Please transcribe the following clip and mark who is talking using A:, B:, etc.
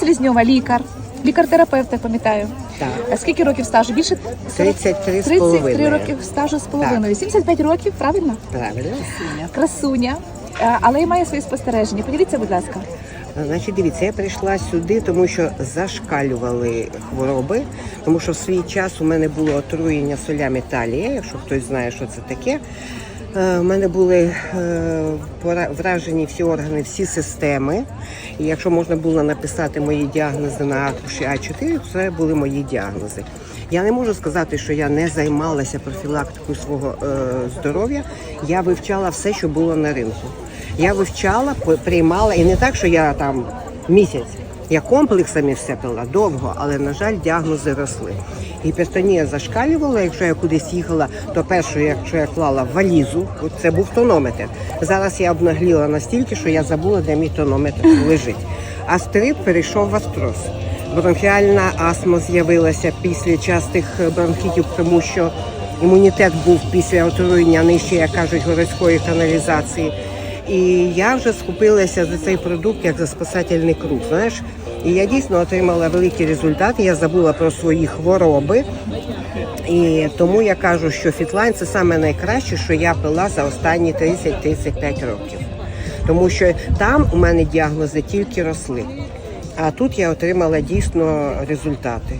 A: Селізньова, лікар, лікар-терапевт, я пам'ятаю.
B: Так.
A: А скільки років стажу? Більше
B: 33 з
A: 33
B: половиною.
A: років стажу з половиною. 75 років, правильно?
B: Правильно.
A: Красуня. Е, Але й має свої спостереження. Поділіться, будь ласка.
B: Значить, дивіться, я прийшла сюди, тому що зашкалювали хвороби, тому що в свій час у мене було отруєння солями талія, якщо хтось знає, що це таке. Е, У мене були е, вражені всі органи, всі системи. І якщо можна було написати мої діагнози на аркуші А4, то це були мої діагнози. Я не можу сказати, що я не займалася профілактикою свого е, здоров'я. Я вивчала все, що було на ринку. Я вивчала, приймала, і не так, що я там місяць. Я комплексами все пила довго, але на жаль, діагнози росли. Гіпертонія зашкалювала. Якщо я кудись їхала, то перше, якщо я клала валізу, це був тонометр. Зараз я обнагліла настільки, що я забула, де мій тонометр лежить. Астрит перейшов в астроз. Бронхіальна астма з'явилася після частих бронхітів, тому що імунітет був після отруєння нижче, як кажуть, городської каналізації. І я вже схопилася за цей продукт як за спасательний круг. Знаєш, і я дійсно отримала великі результати. Я забула про свої хвороби. І тому я кажу, що фітлайн це саме найкраще, що я пила за останні 30-35 років. Тому що там у мене діагнози тільки росли. А тут я отримала дійсно результати.